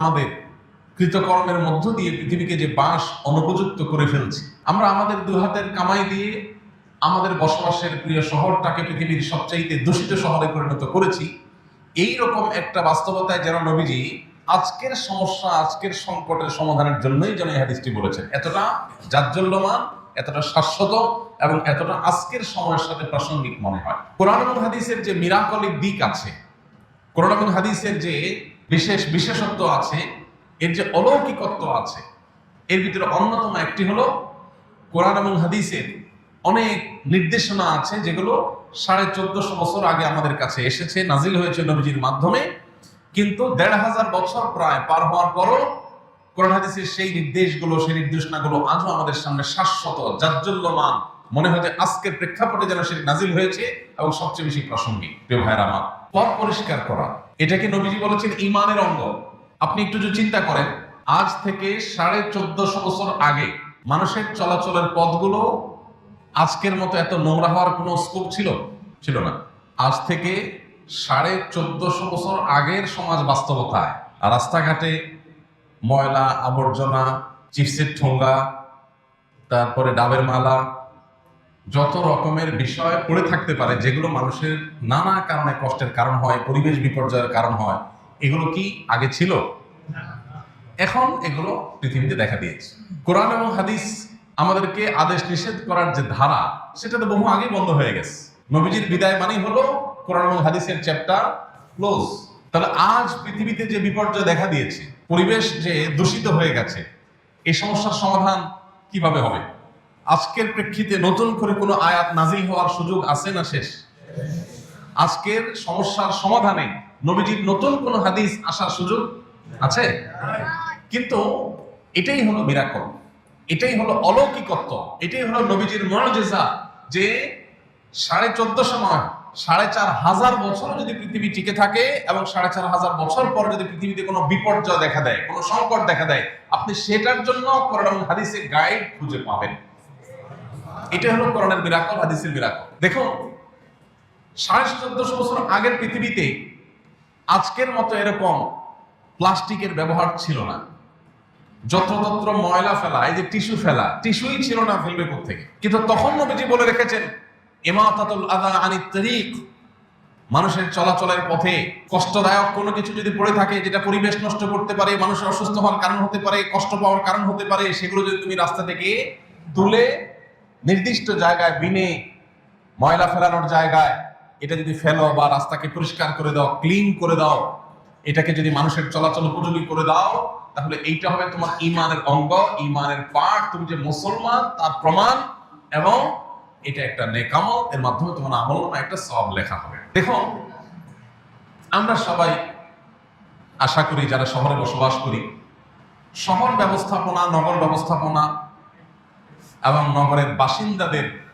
আমাদের কৃতকর্মের মধ্য দিয়ে পৃথিবীকে যে বাস অনুপযুক্ত করে ফেলছি। আমরা আমাদের দু হাতের কামাই দিয়ে আমাদের বসবাসের প্রিয় শহরটাকে পৃথিবীর সবচাইতে দূষিত শহরে পরিণত করেছি এই রকম একটা বাস্তবতায় যেন নবীজি আজকের সমস্যা, আজকের সংকটের সমাধানের জন্যই যেন এই হাদিসটি বলেছেন। এতটা জাজ্জল্যমান, এতটা শাশ্বত এবং এতটা আজকের সময়ের সাথে প্রাসঙ্গিক মনে হয়। কোরআন হাদিসের যে মিরাকলিক দিক আছে, কোরআন হাদিসের যে বিশেষ বিশেষত্ব আছে, এর যে অলৌকিকত্ব আছে, এর ভিতরে অন্যতম একটি হলো কোরআন এবং হাদিসের অনেক নির্দেশনা আছে যেগুলো সাড়ে চোদ্দশো বছর আগে আমাদের কাছে এসেছে, নাজিল হয়েছে নবীজির মাধ্যমে। কিন্তু দেড় হাজার বছর প্রায় পার হওয়ার পরও কোরআন হাদিসের সেই নির্দেশগুলো, সেই নির্দেশনাগুলো আজও আমাদের সামনে শাশ্বত, জাজ্জল্যমান। মনে হয় যে আজকের প্রেক্ষাপটে যেন সেটি নাজিল হয়েছে এবং সবচেয়ে বেশি প্রাসঙ্গিক প্রিয় ভাইয়ের আমার পথ পরিষ্কার করা। এটাকে নবীজি বলেছেন ইমানের অঙ্গ। আপনি একটু যদি চিন্তা করেন, আজ থেকে সাড়ে চোদ্দশো বছর আগে মানুষের চলাচলের পথগুলো আজকের মতো এত নোংরা হওয়ার কোনো স্কোপ ছিল? ছিল না। আজ থেকে সাড়ে চোদ্দশো বছর আগের সমাজ বাস্তবতায় রাস্তাঘাটে ময়লা, আবর্জনা, চিপসের ঠোঙ্গা, তারপরে ডাবের মালা যত রকমের বিষয় পড়ে থাকতে পারে, যেগুলো মানুষের নানা কারণে কষ্টের কারণ হয়, পরিবেশ বিপর্যয়ের কারণ হয়, এগুলো কি আগে ছিল? এখন এগুলো পৃথিবীতে দেখা দিয়েছে। কোরআন এবং হাদিস আমাদেরকে আদেশ নিষেধ করার যে ধারা, সেটা তো বহু আগেই বন্ধ হয়ে গেছে। নবীজির বিদায় মানেই হলো কোরআন এবং হাদিসের চ্যাপ্টার ক্লোজ তাহলে আজ পৃথিবীতে যে বিপর্যয় দেখা দিয়েছে, পরিবেশ যে দূষিত হয়ে গেছে এই সমস্যার সমাধান কীভাবে হবে? আজকের প্রেক্ষিতে নতুন করে কোনো আয়াত নাজিল হওয়ার সুযোগ আছে না শেষ? আজকের সমস্যার সমাধানে নবীজির নতুন কোন হাদিস আসার সুযোগ আছে? কিন্তু এটাই হলো মিরাকল এটাই হলো অলৌকিকত্ব, এটাই হলো নবীজির মর্যাদা যে সাড়ে চোদ্দশো নয় সাড়ে চার হাজার বছর যদি পৃথিবী টিকে থাকে এবং সাড়ে চার হাজার বছর পর যদি পৃথিবীতে কোনো বিপর্যয় দেখা দেয়, কোনো সংকট দেখা দেয়, আপনি সেটার জন্য কোরআন এবং হাদিসের গাইড খুঁজে পাবেন। এটা হলো কোরআনের বিরাকল হাদিসের বিরাকল দেখুন সাড়ে চোদ্দশো বছর আগের পৃথিবীতে আজকের মতো এরকম প্লাস্টিকের ব্যবহার ছিল না। যত্রতত্র ময়লা ফেলা, এই যে টিস্যু ফেলা, টিস্যুই ছিল না ফেলবে থেকে কিন্তু তখন নবীজি বলে রেখেছেন এমাতাতুল আদা আনি তরিক। মানুষের চলাচলের পথে কষ্টদায়ক কোনো কিছু যদি পড়ে থাকে, যেটা পরিবেশ নষ্ট করতে পারে মানুষের অসুস্থ হওয়ার কারণ হতে পারে, কষ্ট পাওয়ার কারণ হতে পারে, সেগুলো যদি তুমি রাস্তা থেকে তুলে নির্দিষ্ট জায়গায় বিনে ময়লা ফেলানোর জায়গায় এটা যদি ফেলো বা রাস্তাকে পরিষ্কার করে দাও ক্লিন করে দাও, এটাকে যদি মানুষের চলাচল উপযোগী করে দাও, তাহলে এইটা হবে তোমার ইমানের অঙ্গ, ইমানের পাঠ। তুমি যে মুসলমান, তার প্রমাণ এবং এটা একটা নেকামল, এর মাধ্যমে তোমার আমল একটা সব লেখা হবে। দেখো, আমরা সবাই আশা করি, যারা শহরে বসবাস করি, শহর ব্যবস্থাপনা, নগর ব্যবস্থাপনা এবং নগরের বাসিন্দাদের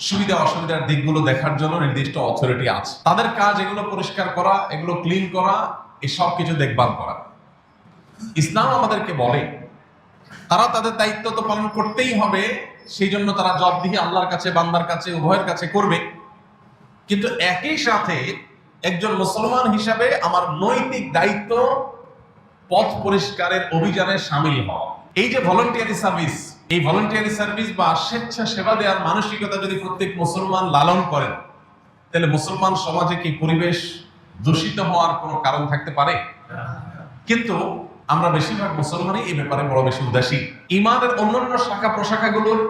সুবিধা অসুবিধার দিকগুলো দেখার জন্য নির্দিষ্ট অথরিটি আছে। তাদের কাজ এগুলো পরিষ্কার করা, এগুলো ক্লিন করা, এই সব কিছু দেখভাল করা। ইসলাম আমাদেরকে বলে, তারা তাদের দায়িত্ব তো পালন করতেই হবে, সেই জন্য তারা জবাবদিহি আল্লাহর কাছে, বান্দার কাছে, উভয়ের কাছে করবে। কিন্তু একই সাথে একজন মুসলমান হিসাবে আমার নৈতিক দায়িত্ব পথ পরিষ্কারের অভিযানে সামিল হওয়া। এই যে ভলেন্টিয়ারি সার্ভিস এই ভলেন্টিয়ারি সার্ভিস বা স্বেচ্ছা সেবা দেওয়ার মানসিকতা যদি প্রত্যেক মুসলমান লালন করেন, তাহলে মুসলমান সমাজে কি পরিবেশ দূষিত হওয়ার কোনো কারণ থাকতে পারে? কিন্তু আমরা বেশিরভাগ মুসলমানই এই ব্যাপারে বড় বেশি উদাসীন। ইমানের অন্যান্য শাখা প্রশাখাগুলোর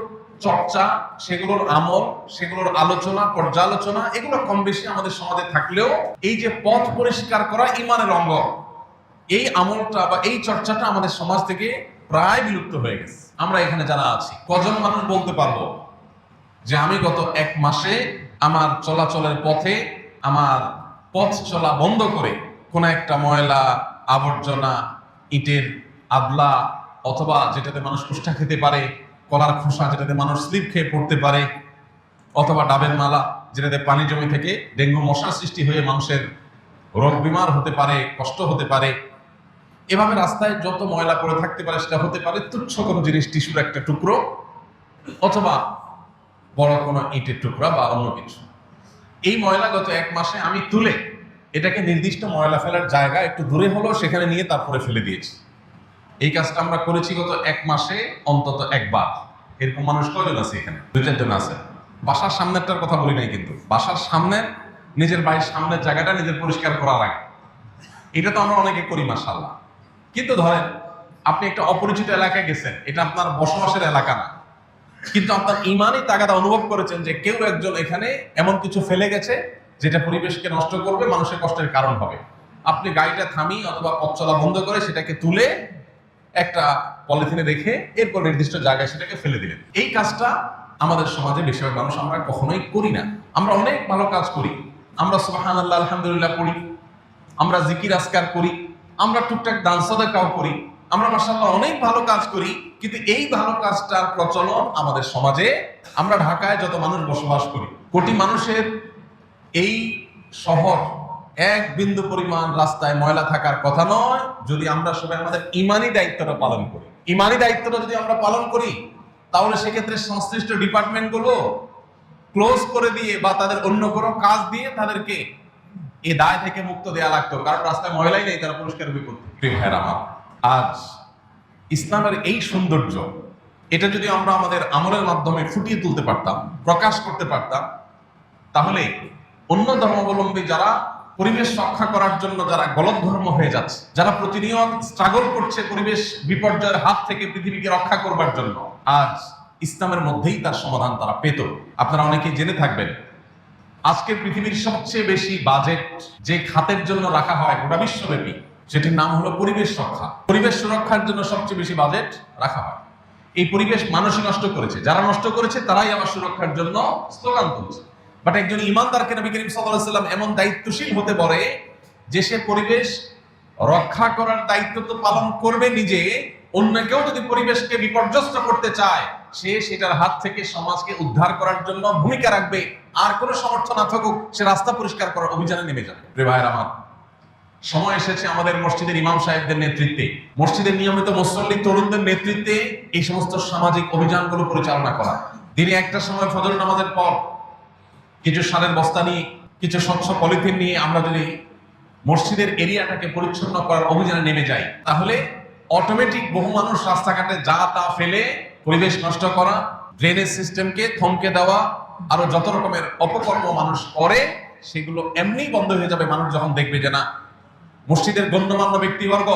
চর্চা, সেগুলোর আমল, সেগুলোর আলোচনা, পর্যালোচনা, এগুলো কম বেশি আমাদের সমাজে থাকলেও এই যে পথ পরিষ্কার করা ইমানের অঙ্গ, এই আমলটা বা এই চর্চাটা আমাদের সমাজ থেকে প্রায় বিলুপ্ত হয়ে গেছে। আমরা এখানে যারা আছি, কজন মানুষ বলতে পারব যে আমি গত এক মাসে আমার চলাচলের পথে, আমার পথ চলা বন্ধ করে কোন একটা ময়লা, আবর্জনা, ইটের আদলা অথবা যেটাতে মানুষ কুষ্ঠা খেতে পারে, কলার খোসা যেটাতে মানুষ স্লিপ খেয়ে পড়তে পারে, অথবা ডাবের মালা যেটাতে পানি জমি থেকে ডেঙ্গু মশার সৃষ্টি হয়ে মানুষের রোগ বিমার হতে পারে, কষ্ট হতে পারে এভাবে রাস্তায় যত ময়লা পড়ে থাকতে পারে সেটা হতে পারে, তুচ্ছ কোনো জিনিস, টিস্যুর একটা টুকরো অথবা বড় কোনো ইটের টুকরা বা অন্য কিছু। এই ময়লা গত এক মাসে আমি তুলে এটাকে নির্দিষ্ট ময়লা ফেলার জায়গা একটু দূরে হলো, সেখানে নিয়ে তারপরে ফেলে দিয়েছি। এই কাজটা আমরা করেছি গত এক মাসে, অন্তত একবার। এরকম মানুষ কয়জন আছে এখানে? দু চারজন আছে। বাসার সামনেরটার কথা বলি নাই কিন্তু। বাসার সামনে নিজের বাড়ির সামনের জায়গাটা নিজের পরিষ্কার করা লাগে এটা তো আমরা অনেকে করি মাসাল্লাহ কিন্তু ধরেন, আপনি একটা অপরিচিত এলাকায় গেছেন, এটা আপনার বসবাসের এলাকা না। কিন্তু আপনার ইমানই তাগাদা অনুভব করেছেন যে কেউ একজন এখানে এমন কিছু ফেলে গেছে, যেটা পরিবেশকে নষ্ট করবে, মানুষের কষ্টের কারণ হবে। আপনি গাড়িটা থামিয়ে অথবা পথ চলা বন্ধ করে সেটাকে তুলে একটা পলিথিনে রেখে এরপর নির্দিষ্ট জায়গায় সেটাকে ফেলে দিলেন। এই কাজটা আমাদের সমাজে বেশিরভাগ মানুষ আমরা কখনোই করি না। আমরা অনেক ভালো কাজ করি। আমরা সুবাহান আল্লাহ আলহামদুলিল্লাহ করি। আমরা জিকির আসকার করি। আমরা টুকটাক দান সাদাকাও করি, আমরা মাসাল্লাহ অনেক ভালো কাজ করি, কিন্তু এই ভালো কাজটার প্রচলন আমাদের সমাজে, আমরা ঢাকায় যত মানুষ বসবাস করি, কোটি মানুষের এই শহর এক বিন্দু পরিমাণ রাস্তায় ময়লা থাকার কথা নয়, যদি আমরা সবাই আমাদের ইমানি দায়িত্বটা পালন করি। ইমানি দায়িত্বটা যদি আমরা পালন করি, তাহলে সেক্ষেত্রে সংশ্লিষ্ট ডিপার্টমেন্টগুলো ক্লোজ করে দিয়ে বা তাদের অন্য কোনো কাজ দিয়ে তাদেরকে এই দায় থেকে মুক্ত দেয়া লাগতো, কারণ রাস্তায় ময়লাই নেই, তারা পুরস্কার প্রিয় আমার, আজ ইসলামের এই সৌন্দর্য, এটা যদি আমরা আমাদের আমলের মাধ্যমে ফুটিয়ে তুলতে পারতাম, প্রকাশ করতে পারতাম, তাহলে অন্য ধর্মাবলম্বী যারা পরিবেশ রক্ষা করার জন্য যারা গলত ধর্ম হয়ে যাচ্ছে, যারা প্রতিনিয়ত স্ট্রাগল করছে পরিবেশ বিপর্যয়ের হাত থেকে পৃথিবীকে রক্ষা করবার জন্য, আজ ইসলামের মধ্যেই তার সমাধান তারা পেত। আপনারা অনেকেই জেনে থাকবেন আজকে পৃথিবীর সবচেয়ে বেশি বাজেট যে খাতের জন্য রাখা হয় গোটা বিশ্বব্যাপী সেটির নাম হলো পরিবেশ রক্ষা। পরিবেশ সুরক্ষার জন্য সবচেয়ে বেশি বাজেট রাখা হয়। এই পরিবেশ মানুষই নষ্ট করেছে। যারা নষ্ট করেছে, তারাই আমার সুরক্ষার জন্য স্লোগান তুলছে। বাট একজন ইমানদারকে নবী করিম সাল্লাম এমন দায়িত্বশীল হতে পারে যে সে পরিবেশ রক্ষা করার দায়িত্ব তো পালন করবে নিজে। অন্য কেউ যদি পরিবেশকে বিপর্যস্ত করতে চায় সে সেটার হাত থেকে সমাজকে উদ্ধার করার জন্য ভূমিকা রাখবে। আর কোনো সমর্থ না থাকুক, সে রাস্তা পরিষ্কার করার অভিযানে নেমে যাবে। রে ভাইয়ের আমার, সময় এসেছে আমাদের মসজিদের ইমাম সাহেবদের নেতৃত্বে। মসজিদের নিয়মিত মুসল্লি, তরুণদের নেতৃত্বে এই সমস্ত সামাজিক অভিযানগুলো পরিচালনা করা। দিনে একটা সময় ফজর নামাজের পর কিছু সারের বস্তা নিয়ে, কিছু স্বচ্ছ পলিথিন নিয়ে আমরা যদি মসজিদের এরিয়াটাকে পরিচ্ছন্ন করার অভিযানে নেমে যাই, তাহলে অটোমেটিক বহু মানুষ রাস্তাঘাটে যা তা ফেলে পরিবেশ নষ্ট করা ড্রেনেজ সিস্টেমকে থমকে দেওয়া, আরও যত রকমের অপকর্ম মানুষ করে, সেগুলো এমনি বন্ধ হয়ে যাবে। মানুষ যখন দেখবে যে না, মসজিদের গণ্যমান্য ব্যক্তিবর্গ,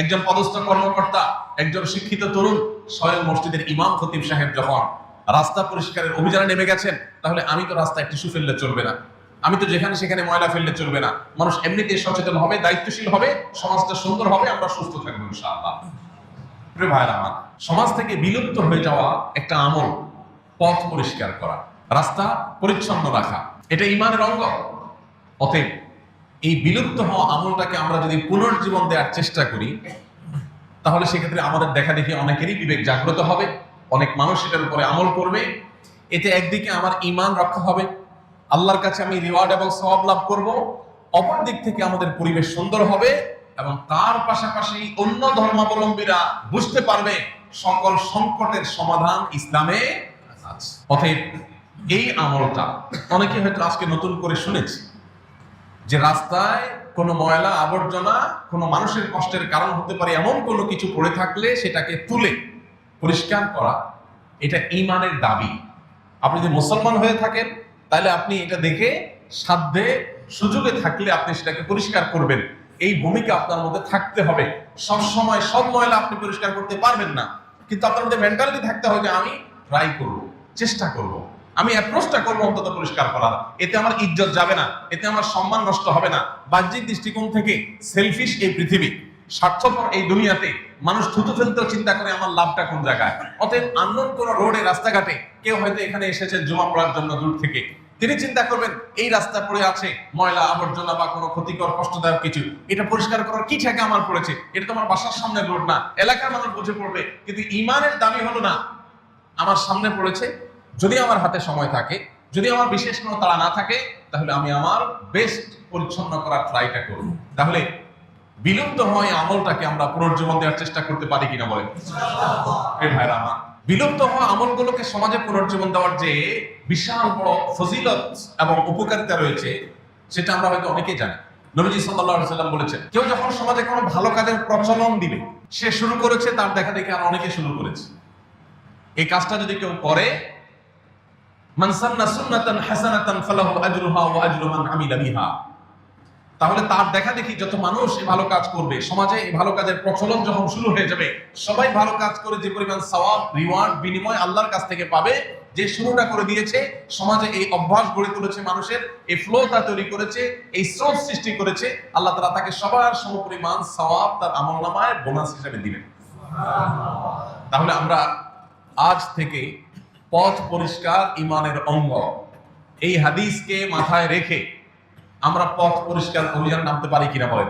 একজন পদস্থ কর্মকর্তা, একজন শিক্ষিত তরুণ, স্বয়ং মসজিদের ইমাম খতিব সাহেব যখন রাস্তা পরিষ্কারের অভিযানে নেমে গেছেন, তাহলে আমি তো রাস্তায় টিস্যু ফেললে চলবে না। আমি তো যেখানে সেখানে ময়লা ফেললে চলবে না। মানুষ এমনিতেই সচেতন হবে, দায়িত্বশীল হবে, সমাজটা সুন্দর হবে, আমরা সুস্থ থাকব ইনশাআল্লাহ। প্রিয় ভাইরা আমার, সমাজ থেকে বিলুপ্ত হয়ে যাওয়া একটা আমল, পথ পরিষ্কার করা, রাস্তা পরিচ্ছন্ন রাখা, এটা ইমানের অঙ্গ। অতএব এই বিলুপ্ত হওয়া আমলটাকে আমরা যদি পুনর্জীবন দেওয়ার চেষ্টা করি, তাহলে সেক্ষেত্রে আমাদের দেখা দেখি অনেকেরই বিবেক জাগ্রত হবে, অনেক মানুষ এটার উপরে আমল করবে। এতে একদিকে আমার ইমান রক্ষা হবে, আল্লাহর কাছে আমি রিওয়ার্ড এবং সওয়াব লাভ করব অপর দিক থেকে আমাদের পরিবেশ সুন্দর হবে এবং তার পাশাপাশি অন্য ধর্মাবলম্বীরা বুঝতে পারবে সকল সংকটের সমাধান ইসলামে অতএব এই আমলটা অনেকে হয়তো আজকে নতুন করে শুনেছি যে রাস্তায় কোনো ময়লা আবর্জনা, কোনো মানুষের কষ্টের কারণ হতে পারে এমন কোনো কিছু পড়ে থাকলে সেটাকে তুলে, পরিষ্কার করা, এটা ইমানের দাবি। আপনি যদি মুসলমান হয়ে থাকেন, তাহলে আপনি এটা দেখে সাধ্যে সুযোগে থাকলে আপনি সেটাকে পরিষ্কার করবেন। এই ভূমিকা আপনার মধ্যে থাকতে হবে। সব সময় সব ময়লা আপনি পরিষ্কার করতে পারবেন না। কিন্তু আপনার মধ্যে মেন্টালিটি থাকতে হবে যে আমি ট্রাই করব, চেষ্টা করব। আমি অ্যাপ্রোচটা করব অন্তত পরিষ্কার করার। এতে আমার ইজ্জত যাবে না, এতে আমার সম্মান নষ্ট হবে না। বাহ্যিক দৃষ্টিকোণ থেকে সেলফিশ এই পৃথিবী। স্বার্থপর এই দুনিয়াতে মানুষ থুতু ফেলতেও চিন্তা করে আমার লাভটা কোন জায়গায়। অতএব আন্দোলন কোন রোডে রাস্তাঘাটে কেউ হয়তো এখানে এসেছে জমা পড়ার জন্য দূর থেকে। তিনি চিন্তা করবেন, এই রাস্তা পড়ে আছে ময়লা আবর্জনা বা কোনো ক্ষতিকর, কষ্টদায়ক কিছু। এটা পরিষ্কার করার কি ঠেকা আমার পড়েছে? এটা তো আমার বাসার সামনে রোড না। এলাকার মানুষ বুঝে পড়বে, কিন্তু ইমানের দামি হলো না। আমার সামনে পড়েছে, যদি আমার হাতে সময় থাকে, যদি আমার বিশেষ কোনো তাড়া না থাকে, তাহলে আমি আমার বেস্ট পরিচ্ছন্ন করার ট্রাইটা করব। তাহলে বিলুপ্ত হয় আমলটাকে আমরা পুনর্জীবন দেওয়ার চেষ্টা করতে পারি কিনা বলেন? ভাইরা আমার। বিলুপ্ত হওয়া আমলগুলোকে সমাজে পুনর্জীবন দেওয়ার যে বিশাল বড় ফজিলত এবং উপকারিতা রয়েছে, সেটা আমরা হয়তো অনেকেই জানি। নবীজি সাল্লাম বলেছেন, কেউ যখন সমাজে কোনো ভালো কাজের প্রচলন দিবে, সে শুরু করেছে, তার দেখা দেখে আর অনেকে শুরু করেছে। এই কাজটা যদি কেউ করে, মান সান্না সুন্নাতান হাসানাতান ফালাহু আজরুহা ওয়া আজরু মান আমিলা বিহা। তাহলে তার দেখা দেখি যত মানুষ এই ভালো কাজ করবে, সমাজে এই ভালো কাজের প্রচলন যখন শুরু হয়ে যাবে, সবাই ভালো কাজ করে যে পরিমাণ সওয়াব রিওয়ার্ড বিনিময় আল্লাহর কাছ থেকে পাবে, যে শুরুটা করে দিয়েছে, সমাজে এই অভ্যাস গড়ে তুলেছে মানুষের, এই ফ্লোটা তৈরি করেছে, এই স্রোত সৃষ্টি করেছে, আল্লাহ তারা তাকে সবার সমপরিমাণ সওয়াব তার আমলনামায় বোনাস হিসেবে দিবেন। তাহলে আমরা আজ থেকে পথ পরিষ্কার ইমানের অঙ্গ। এই হাদিসকে মাথায় রেখে আমরা পথ পরিষ্কার অভিযান নামতে পারি কিনা বলেন।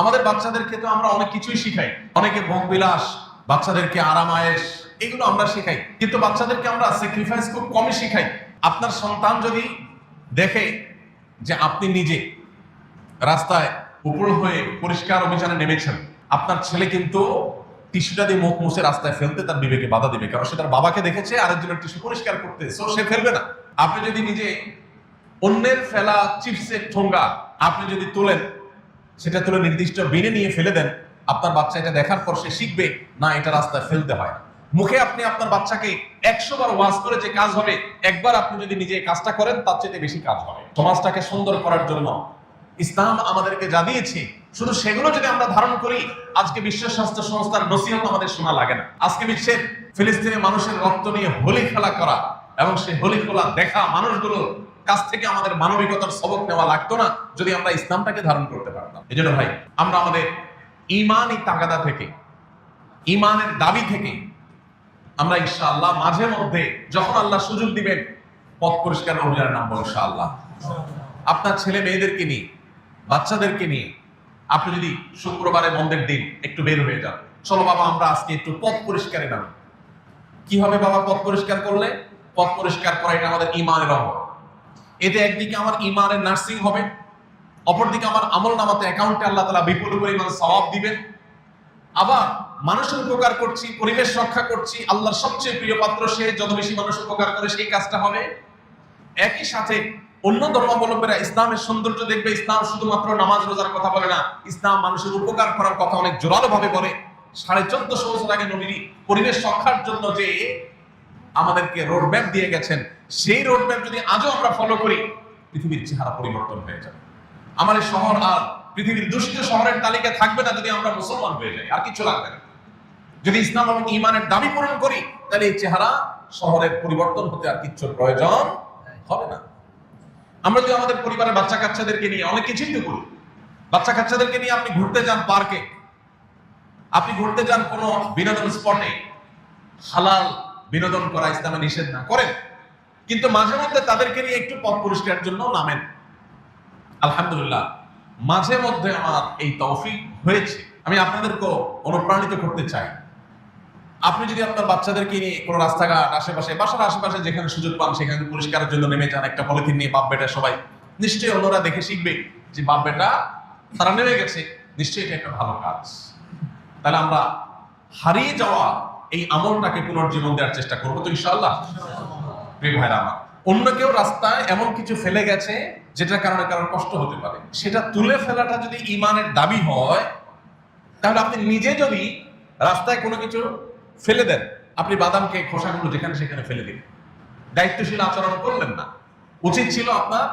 আমাদের বাচ্চাদেরকে তো আমরা অনেক কিছুই শিখাই। অনেকে ভোগ বিলাস, বাচ্চাদেরকে আরাম আয়েস এগুলো আমরা শেখাই। কিন্তু বাচ্চাদেরকে আমরা স্যাক্রিফাইস খুব কমই শিখাই। আপনার সন্তান যদি দেখে যে আপনি নিজে রাস্তায় উপর হয়ে পরিষ্কার অভিযানে নেমেছেন, আপনার ছেলে কিন্তু টিস্যুটা দিয়ে মুখ মুছে রাস্তায় ফেলতে তার বিবেকে বাধা দিবে। কারণ সে তার বাবাকে দেখেছে, আরেকজনের টিস্যু পরিষ্কার করতে। সো সে ফেলবে না। আপনি যদি নিজে অন্যের ফেলা চিপসের ঠোঙ্গা আপনি যদি তোলেন, সেটা তুলে নির্দিষ্ট বিনে নিয়ে ফেলে দেন, আপনার বাচ্চা এটা দেখার পর সে শিখবে, না, এটা রাস্তায় ফেলতে হয়। মুখে আপনি আপনার বাচ্চাকে একশো বার ওয়াজ করে যে কাজ হবে, একবার আপনি যদি নিজে কাজটা করেন, তার চেয়ে বেশি কাজ হবে। সমাজটাকে সুন্দর করার জন্য ইসলাম আমাদেরকে যা দিয়েছে শুধু সেগুলো যদি আমরা ধারণ করি, আজকে বিশ্ব স্বাস্থ্য সংস্থার নসিহত আমাদের শোনা লাগে না। আজকে বিশ্বের ফিলিস্তিনের মানুষের রক্ত নিয়ে হোলি খেলা করা এবং সেই হোলি খেলা দেখা মানুষগুলো কাছ থেকে আমাদের মানবিকতার সবক নেওয়া লাগতো না যদি আমরা ইসলামটাকে ধারণ করতে পারতাম। এই ভাই, আমরা আমাদের ইমানই তাগাদা থেকে, ইমানের দাবি থেকে আমরা ইনশাআল্লাহ মাঝে মধ্যে যখন আল্লাহ সুযোগ দিবেন, পথ পরিষ্কার অভিযানের নাম বলো ইনশাআল্লাহ। আপনার ছেলে মেয়েদেরকে নিয়ে, বাচ্চাদেরকে নিয়ে আপনি যদি শুক্রবারে মন্দের দিন একটু বের হয়ে যান, চলো বাবা আমরা আজকে একটু পথ পরিষ্কারে নাম। কি হবে বাবা পথ পরিষ্কার করলে? পথ পরিষ্কার করা এটা আমাদের ইমানের অঙ্গ। এতে একদিকে আমার ইমানের নার্সিং হবে, অপরদিকে আমার আমল নামাতে অ্যাকাউন্টে আল্লাহ তালা বিপুল পরিমাণ সওয়াব দিবেন। আবার মানুষের উপকার করছি, পরিবেশ রক্ষা করছি, আল্লাহর সবচেয়ে প্রিয় পাত্র সে, যত বেশি মানুষ উপকার করে সেই কাজটা হবে। একই সাথে অন্য ধর্মাবলম্বীরা ইসলামের সৌন্দর্য দেখবে, ইসলাম শুধুমাত্র নামাজ রোজার কথা বলে না, ইসলাম মানুষের উপকার করার কথা অনেক জোরালো ভাবে বলে। সাড়ে চোদ্দশো বছর আগে নবীর পরিবেশ রক্ষার জন্য যে আমাদেরকে রোড ম্যাপ দিয়ে গেছেন। সেই রোড ম্যাপ যদি আজও আমরা ফলো করি, পৃথিবীর চেহারা পরিবর্তন হয়ে যাবে। আমার এই শহর আর পৃথিবীর দূষিত শহরের তালিকায় থাকবে না যদি আমরা মুসলমান হয়ে যাই, আর কিছু লাগবে না। যদি ইসলাম এবং ইমানের দাবি পূরণ করি, তাহলে এই চেহারা শহরের পরিবর্তন হতে আর কিচ্ছুর প্রয়োজন হবে না। আমরা যদি আমাদের পরিবারের বাচ্চা কাচ্চাদেরকে নিয়ে অনেক কিছুই তো করি বাচ্চা কাচ্চাদেরকে নিয়ে আপনি ঘুরতে যান পার্কে, আপনি ঘুরতে যান কোনো বিনোদন স্পটে, হালাল বিনোদন করা ইসলামে নিষেধ না, করেন। কিন্তু মাঝে মধ্যে তাদেরকে নিয়ে একটু পথ পরিষ্কার জন্য নামেন। আলহামদুলিল্লাহ, মাঝে মধ্যে আমার এই তৌফিক হয়েছে। আমি আপনাদেরকে অনুপ্রাণিত করতে চাই। আপনি যদি আপনার বাচ্চাদেরকে নিয়ে কোনো রাস্তাঘাট, আশেপাশে, বাসার আশেপাশে যেখানে সুযোগ পান, সেখানে পরিষ্কারের জন্য নেমে যান, একটা পলিথিন নিয়ে বাপ বেটা সবাই, নিশ্চয়ই অন্যরা দেখে শিখবে যে বাপ বেটা, তারা নেমে গেছে। নিশ্চয়ই এটা একটা ভালো কাজ। তাহলে আমরা হারিয়ে যাওয়া এই আমলটাকে পুনর্জীবন দেওয়ার চেষ্টা করব তো ভাইরা আমার, অন্য কেউ রাস্তায় এমন কিছু ফেলে গেছে যেটার কারণে কারণ কষ্ট হতে পারে। সেটা তুলে ফেলাটা যদি ইমানের দাবি হয়, তাহলে আপনি নিজে যদি রাস্তায় কোনো কিছু ফেলে দেন, আপনি বাদামকে, খোসাগুলো যেখানে সেখানে ফেলে দিন দায়িত্বশীল আচরণ করলেন না। উচিত ছিল আপনার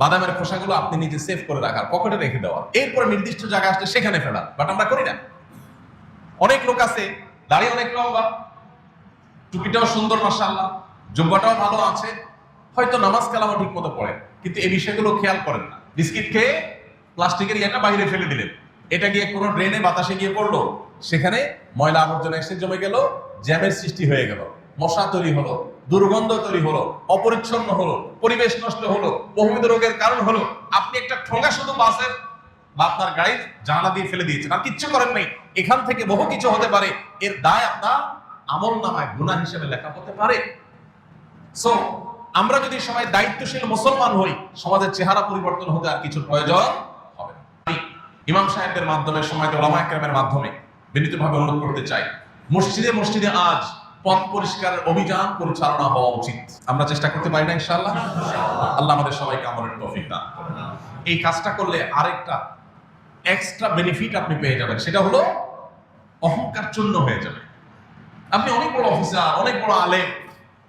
বাদামের খোসাগুলো আপনি নিজে সেভ করে রাখার, পকেটে রেখে দেওয়া এরপরে নির্দিষ্ট জায়গা আসলে সেখানে ফেলা বাট আমরা করি না। অনেক লোক আছে দাঁড়িয়ে অনেক লম্বা, টুপিটাও সুন্দর মাসাল্লাহ যোগ্যটাও ভালো আছে। হয়তো নামাজ কালামও ঠিক মতো পড়ে, কিন্তু এই বিষয়গুলো খেয়াল করেন না। বিস্কিট খেয়ে প্লাস্টিকের ইয়েটা বাইরে ফেলে দিলেন। এটা গিয়ে কোনো ড্রেনে বাতাসে গিয়ে পড়ল। সেখানে ময়লা আবর্জনা এসে জমে গেল, জ্যামের সৃষ্টি হয়ে গেল। মশা তৈরি হলো, দুর্গন্ধ তৈরি হলো, অপরিচ্ছন্ন হলো, পরিবেশ নষ্ট হলো, বহুবিধ রোগের কারণ হলো। আপনি একটা ঠোঙা শুধু বাসের বা আপনার গাড়ির জানালা দিয়ে ফেলে দিয়েছেন, আর কিচ্ছু করেন নাই। এখান থেকে বহু কিছু হতে পারে। এর দায় আপনার আমল নামায় গুণা হিসেবে লেখা হতে পারে। সো আমরা যদি সবাই দায়িত্বশীল মুসলমান হই, সমাজের চেহারা পরিবর্তন হতে আর কিছু প্রয়োজন হবে। ইমাম সাহেবদের মাধ্যমে সময় ওলামা একরামের মাধ্যমে বিনীতভাবে অনুরোধ করতে চাই, মসজিদে মসজিদে আজ পথ পরিষ্কারের অভিযান পরিচালনা হওয়া উচিত। আমরা চেষ্টা করতে পারি না, ইনশাআল্লাহ? আল্লাহ আমাদের সবাইকে আমলের তৌফিক দান এই কাজটা করলে আরেকটা এক্সট্রা বেনিফিট আপনি পেয়ে যাবেন। সেটা হলো অহংকার চূর্ণ হয়ে যাবে। আপনি অনেক বড় অফিসার, অনেক বড় আলেম,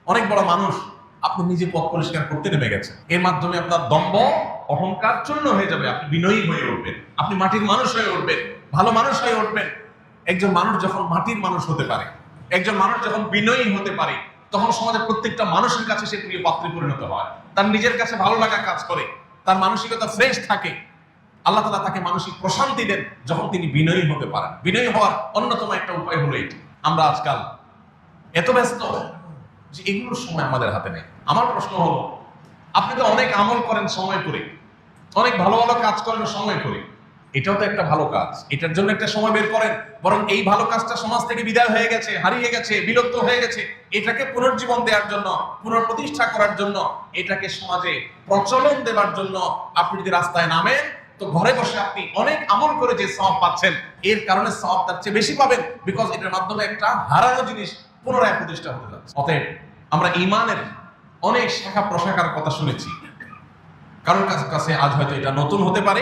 অনেক বড় মানুষ, আপনি নিজে পথ পরিষ্কার করতে নেমে গেছেন। এর মাধ্যমে আপনার দম্ভ অহংকার চূর্ণ হয়ে যাবে, আপনি বিনয়ী হয়ে উঠবেন, আপনি মাটির মানুষ হয়ে উঠবেন, ভালো মানুষ হয়ে উঠবেন। একজন মানুষ যখন মাটির মানুষ হতে পারে, একজন মানুষ যখন বিনয়ী হতে পারে, তখন সমাজের প্রত্যেকটা মানুষের কাছে সে প্রিয় পাত্রে পরিণত হয়। তার নিজের কাছে ভালো লাগা কাজ করে, তার মানসিকতা ফ্রেশ থাকে আল্লাহ তালা তাকে মানসিক প্রশান্তি দেন যখন তিনি বিনয়ী হতে পারেন। বিনয়ী হওয়ার অন্যতম একটা উপায় হলো এটি। আমরা আজকাল এত ব্যস্ত যে এগুলোর সময় আমাদের হাতে নেই। আমার প্রশ্ন হলো, আপনি তো অনেক আমল করেন সময় করে, অনেক ভালো ভালো কাজ করেন সময় করে। এটাও তো একটা ভালো কাজ। এটার জন্য একটা সময় বের করেন। বরং এই ভালো কাজটা সমাজ থেকে বিদায় হয়ে গেছে, হারিয়ে গেছে, বিলুপ্ত হয়ে গেছে, এটাকে পুনর্জীবন দেওয়ার জন্য, পুনঃপ্রতিষ্ঠা করার জন্য, এটাকে সমাজে প্রচলন দেওয়ার জন্য আপনি যদি রাস্তায় নামেন তো ঘরে বসে আপনি অনেক আমল করে যে সব পাচ্ছেন, এর কারণে সব তার চেয়ে বেশি পাবেন বিকজ এটার মাধ্যমে একটা হারানো জিনিস পুনরায় প্রতিষ্ঠা হতে যাচ্ছে। অতএব আমরা ইমানের অনেক শাখা প্রশাখার কথা শুনেছি। কারোর কাছে আজ হয়তো এটা নতুন হতে পারে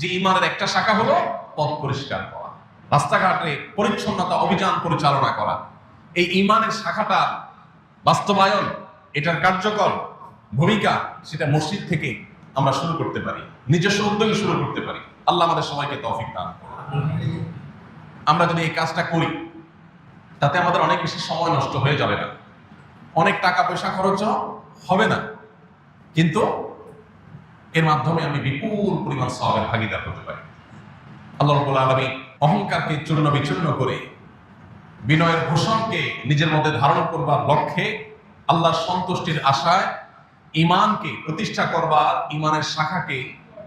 যে ইমানের একটা শাখা হলো পথ পরিষ্কার করা, রাস্তাঘাটে পরিচ্ছন্নতা অভিযান পরিচালনা করা। এই ইমানের শাখাটা বাস্তবায়ন, এটার কার্যকর ভূমিকা সেটা মসজিদ থেকে আমরা শুরু করতে পারি। নিজস্ব উদ্যোগে শুরু করতে পারি। আল্লাহ আমাদের সবাইকে তৌফিক দান আমরা যদি এই কাজটা করি, তাতে আমাদের অনেক বেশি সময় নষ্ট হয়ে যাবে না। অনেক টাকা পয়সা খরচ হবে না। কিন্তু এর মাধ্যমে আমি বিপুল পরিমাণ সবের ভাগিদার হতে পারি। আল্লাহ রব্বুল আলমী অহংকারকে চূর্ণ বিচূর্ণ করে বিনয়ের ভূষণকে নিজের মধ্যে ধারণ করবার লক্ষ্যে আল্লাহর সন্তুষ্টির আশায় ইমানকে প্রতিষ্ঠা করবার ইমানের শাখাকে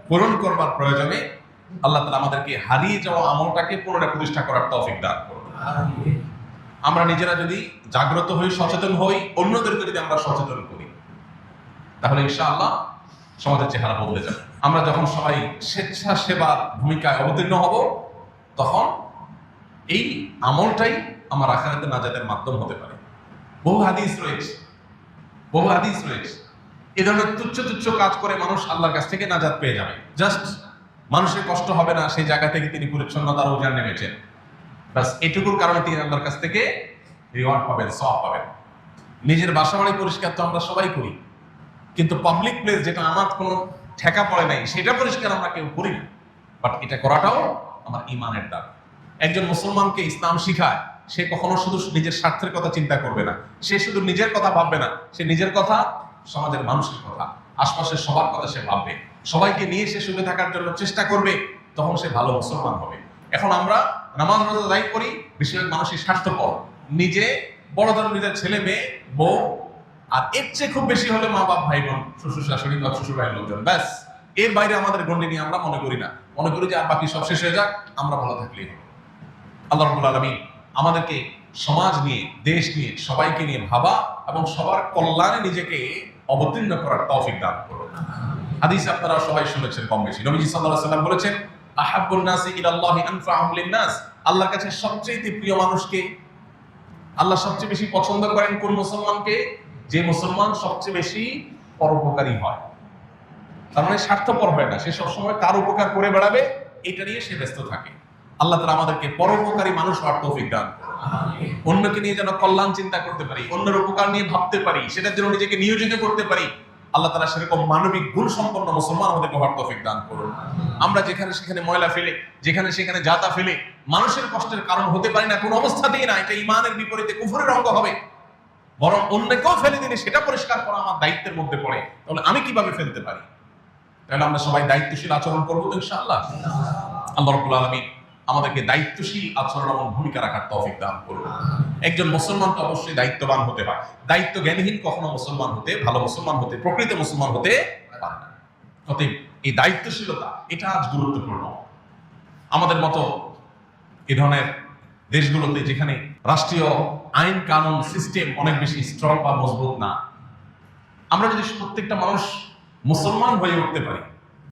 পূরণ করবার প্রয়োজনে আল্লাহ তালা আমাদেরকে হারিয়ে যাওয়া আমলটাকে পুনরায় প্রতিষ্ঠা করার তৌফিক দান করুন। আমরা নিজেরা যদি জাগ্রত হই সচেতন হই অন্যদেরকে যদি আমরা সচেতন করি তাহলে ইনশাআল্লাহ সমাজের চেহারা বদলে যাবে। আমরা যখন সবাই স্বেচ্ছাসেবার ভূমিকায় অবতীর্ণ হব তখন এই আমলটাই আমার আখারাতে নাজাতের মাধ্যম হতে পারে। বহু হাদিস রয়েছে। বহু হাদিস রয়েছে। এ ধরনের তুচ্ছ তুচ্ছ কাজ করে মানুষ আল্লাহর কাছ থেকে নাজাত পেয়ে যাবে। জাস্ট মানুষের কষ্ট হবে না, সেই জায়গা থেকে তিনি পরিচ্ছন্নতার অভিযান নেমেছেন। বাস এটুকুর কারণে তিনি আল্লাহর কাছ থেকে রিওয়ার্ড পাবেন সব পাবেন। নিজের বাসা বাড়ি পরিষ্কার তো আমরা সবাই করি। কিন্তু পাবলিক প্লেস যেটা আমার কোনো ঠেকা পড়ে নাই, সেটা পরিষ্কার আমরা কেউ করি না। বাট এটা করাটাও আমার ইমানের দাম একজন মুসলমানকে ইসলাম শিখায়, সে কখনো শুধু নিজের স্বার্থের কথা চিন্তা করবে না। সে শুধু নিজের কথা ভাববে না, সে নিজের কথা সমাজের মানুষের কথা, আশপাশের সবার কথা সে ভাববে। সবাইকে নিয়ে সে সুখে থাকার জন্য চেষ্টা করবে, তখন সে ভালো মুসলমান হবে। এখন আমরা নামাজ রোজা দায়ী করি, বেশিরভাগ মানুষই স্বার্থপর। নিজে, বড় ধরনের নিজের ছেলে মেয়ে, বউ, আর এর চেয়ে খুব বেশি হলে মা বাপ, ভাই বোন, শ্বশুর শাশুড়ি বা শ্বশুর ভাই লোকজন। ব্যাস, এর বাইরে আমাদের গন্ডি নিয়ে আমরা মনে করি না। মনে করি যে আর বাকি সব শেষ হয়ে যাক, আমরা ভালো থাকলেই হবে। আল্লাহ রব্বুল আলমী আমাদেরকে সমাজ নিয়ে, দেশ নিয়ে, সবাইকে নিয়ে ভাবা এবং সবার কল্যাণে নিজেকে অবতীর্ণ করার তৌফিক দান করুন। হাদিস আপনারা সবাই শুনেছেন কম বেশি নবীজি সাল্লাল্লাহু আলাইহি বলেছেন, আহাব্বুন নাসি ইলাল্লাহি আনফাহুম লিন-নাস। আল্লাহর কাছে সবচেয়ে প্রিয় মানুষকে আল্লাহ সবচেয়ে বেশি পছন্দ করেন কোন মুসলমানকে? যে মুসলমান সবচেয়ে বেশি পরোপকারী হয়। তার মানে স্বার্থপর হয় না। সে সবসময় কার উপকার করে বেড়াবে? এটা নিয়ে সে ব্যস্ত থাকে। আল্লাহ তালা আমাদেরকে পরোপকারী মানুষ হওয়ার তৌফিক দান করুন। অন্যকে নিয়ে যেন কল্যাণ চিন্তা করতে পারি, অন্যের উপকার নিয়ে ভাবতে পারি, সেটার জন্য নিজেকে নিয়োজিত করতে পারি, আল্লাহ তালা সেরকম মানবিক গুণ সম্পন্ন মুসলমান আমাদেরকে হওয়ার দান করুন। আমরা যেখানে সেখানে ময়লা ফেলে, যেখানে সেখানে জাতা ফেলে, মানুষের কষ্টের কারণ হতে পারি না, কোন অবস্থাতেই না, এটা ইমানের বিপরীতে কুফরের অঙ্গ হবে। বরং অন্যকেও ফেলে দিলে সেটা পরিষ্কার করা আমার দায়িত্বের মধ্যে পড়ে, তাহলে আমি কীভাবে ফেলতে পারি? তাহলে আমরা সবাই দায়িত্বশীল আচরণ করব তো ইনশাআল্লাহ। আল্লাহ রব্বুল আলামিন আমাদেরকে দায়িত্বশীল আচরণ এবং ভূমিকা রাখার তৌফিক দান করুন। একজন মুসলমান তো অবশ্যই দায়িত্ববান হতে হয়। দায়িত্ব জ্ঞানহীন কখনো মুসলমান হতে, ভালো মুসলমান হতে, প্রকৃত মুসলমান হতে পারে না। অতএব এই দায়িত্বশীলতা, এটা আজ গুরুত্বপূর্ণ। আমাদের মতো এ ধরনের দেশগুলোতে যেখানে রাষ্ট্রীয় আইন কানুন সিস্টেম অনেক বেশি স্ট্রং বা মজবুত না, আমরা যদি প্রত্যেকটা মানুষ মুসলমান হয়ে উঠতে পারি